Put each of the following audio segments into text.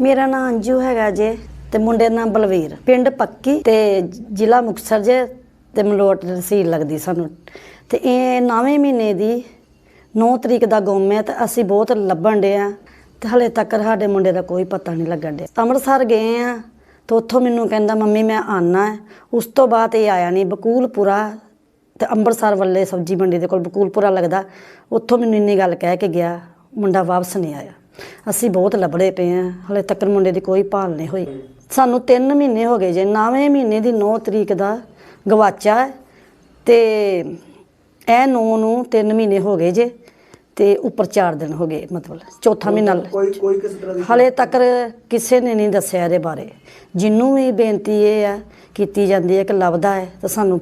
ਮੇਰਾ ਨਾਮ ਅੰਜੂ ਹੈਗਾ ਜੇ ਤੇ ਮੁੰਡੇ ਦਾ ਨਾਮ ਬਲਵੀਰ। ਪਿੰਡ ਪੱਕੀ ਤੇ ਜ਼ਿਲ੍ਹਾ ਮੁਕਤਸਰ ਜੇ ਤੇ ਮਲੋਟ ਤਹਿਸੀਲ ਲੱਗਦੀ ਸਾਨੂੰ। ਤੇ ਇਹ 9ਵੇਂ ਮਹੀਨੇ ਦੀ 9 ਤਰੀਕ ਦਾ ਗੁੰਮ ਹੈ ਤੇ ਅਸੀਂ ਬਹੁਤ ਲੱਭਣ ਡੇ ਆ ਤੇ ਹਲੇ ਤੱਕ ਸਾਡੇ ਮੁੰਡੇ ਦਾ ਕੋਈ ਪਤਾ ਨਹੀਂ ਲੱਗਣ ਡਿਆ। ਅੰਮ੍ਰਿਤਸਰ ਗਏ ਆ ਤੇ ਉੱਥੋਂ ਮੈਨੂੰ ਕਹਿੰਦਾ, ਮੰਮੀ, ਮੈਂ ਆਣਾ ਹੈ। ਉਸ ਤੋਂ ਬਾਅਦ ਇਹ ਆਇਆ ਨਹੀਂ। ਬਕੂਲਪੁਰਾ ਤੇ ਅੰਮ੍ਰਿਤਸਰ ਵੱਲੇ ਸਬਜ਼ੀ ਮੰਡੀ ਦੇ ਕੋਲ ਬਕੂਲਪੁਰਾ ਲੱਗਦਾ। ਉੱਥੋਂ ਮੈਨੂੰ ਇੰਨੀ ਗੱਲ ਕਹਿ ਕੇ ਗਿਆ, ਮੁੰਡਾ ਵਾਪਸ ਨਹੀਂ ਆਇਆ। ਅਸੀਂ ਬਹੁਤ ਲੱਭੜੇ ਪਏ ਆ ਹਲੇ ਤੱਕ ਮੁੰਡੇ ਦੀ ਕੋਈ ਭਾਲ ਨਹੀਂ ਹੋਈ। ਸਾਨੂੰ 3 ਮਹੀਨੇ ਹੋ ਗਏ ਜੇ 9ਵੇਂ ਮਹੀਨੇ ਦੀ 9 ਤਰੀਕ ਦਾ ਗਵਾਚਾ ਤੇ ਇਹ 9 ਨੂੰ 3 ਮਹੀਨੇ ਹੋ ਗਏ ਜੇ ਤੇ ਉੱਪਰ 4 ਦਿਨ ਹੋ ਗਏ ਮਤਲਬ ਚੌਥਾ ਮਹੀਨਾ ਕੋਈ ਕੋਈ ਕਿਸੇ ਤਰ੍ਹਾਂ ਦੀ ਹਲੇ ਤੱਕ ਕਿਸੇ ਨੇ ਨਹੀਂ ਦੱਸਿਆ ਇਹਦੇ ਬਾਰੇ। ਜਿੰਨੂੰ ਵੀ ਬੇਨਤੀ ਇਹ ਆ ਕੀਤੀ ਜਾਂਦੀ ਹੈ ਕਿ ਲੱਭਦਾ ਹੈ ਤਾਂ ਸਾਨੂੰ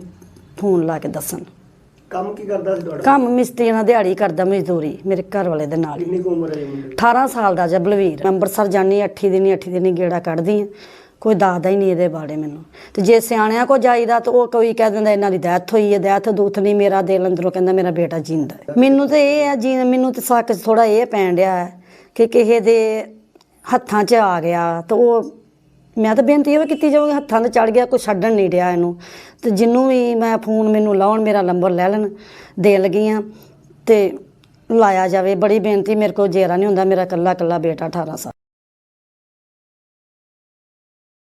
ਫੋਨ ਲਾ ਕੇ ਦੱਸਣ। ਕੰਮ ਕੀ ਕਰਦਾ ਸੀ ਤੁਹਾਡਾ? ਕੰਮ ਮਿਸਤਰੀ ਨਾਲ ਦਿਹਾੜੀ ਕਰਦਾ ਮਜ਼ਦੂਰੀ ਮੇਰੇ ਘਰ ਵਾਲੇ ਦੇ ਨਾਲ ਹੀ। ਕਿੰਨੀ ਕੁ ਉਮਰ ਹੈ ਜੀ ਮੁੰਡੇ ਦੀ? 18 ਸਾਲ ਦਾ ਜਬਲਵੀਰ। ਅੰਮ੍ਰਿਤਸਰ ਜਾਨੀ 8 ਦਿਨੀ 8 ਦਿਨੀ ਗੇੜਾ ਕੱਢਦੀ ਆ ਕੋਈ ਦੱਸਦਾ ਹੀ ਨਹੀਂ ਇਹਦੇ ਬਾਰੇ ਮੈਨੂੰ। ਤੇ ਜੇ ਸਿਆਣਿਆਂ ਕੋ ਜਾਈਦਾ ਤਾਂ ਉਹ ਕੋਈ ਕਹਿ ਦਿੰਦਾ ਇਹਨਾਂ ਦੀ ਡੈਥ ਹੋਈ ਹੈ ਡੈਥ ਦੂਥ ਨਹੀਂ ਮੇਰਾ ਦਿਲ ਅੰਦਰੋਂ ਕਹਿੰਦਾ ਮੇਰਾ ਬੇਟਾ ਜਿੰਦਾ ਹੈ। ਮੈਨੂੰ ਤੇ ਇਹ ਆ ਜੀ ਮੈਨੂੰ ਤੇ ਸੱਕ ਥੋੜਾ ਇਹ ਪੈਣ ਡਿਆ ਹੈ ਕਿ ਕਿਸੇ ਦੇ ਹੱਥਾਂ 'ਚ ਆ ਗਿਆ ਤਾਂ ਉਹ ਮੈਂ ਤਾਂ ਬੇਨਤੀ ਇਹ ਕੀਤੀ ਜਾਊਗੀ ਹੱਥਾਂ 'ਤੇ ਚੜ ਗਿਆ ਕੋਈ ਛੱਡਣ ਨਹੀਂ ਡਿਆ ਇਹਨੂੰ। ਤੇ ਜਿੰਨੂੰ ਵੀ ਮੈਂ ਫੋਨ ਮੈਨੂੰ ਲਾਉਣ, ਮੇਰਾ ਨੰਬਰ ਲੈ ਲੈਣ, ਦੇਣ ਦੇ ਲੱਗੀਆਂ ਤੇ ਲਾਇਆ ਜਾਵੇ। ਬੜੀ ਬੇਨਤੀ, ਮੇਰੇ ਕੋਲ ਜੇਰਾ ਨਹੀਂ ਹੁੰਦਾ, ਮੇਰਾ ਇਕੱਲਾ ਇਕੱਲਾ ਬੇਟਾ 18 ਸਾਲ।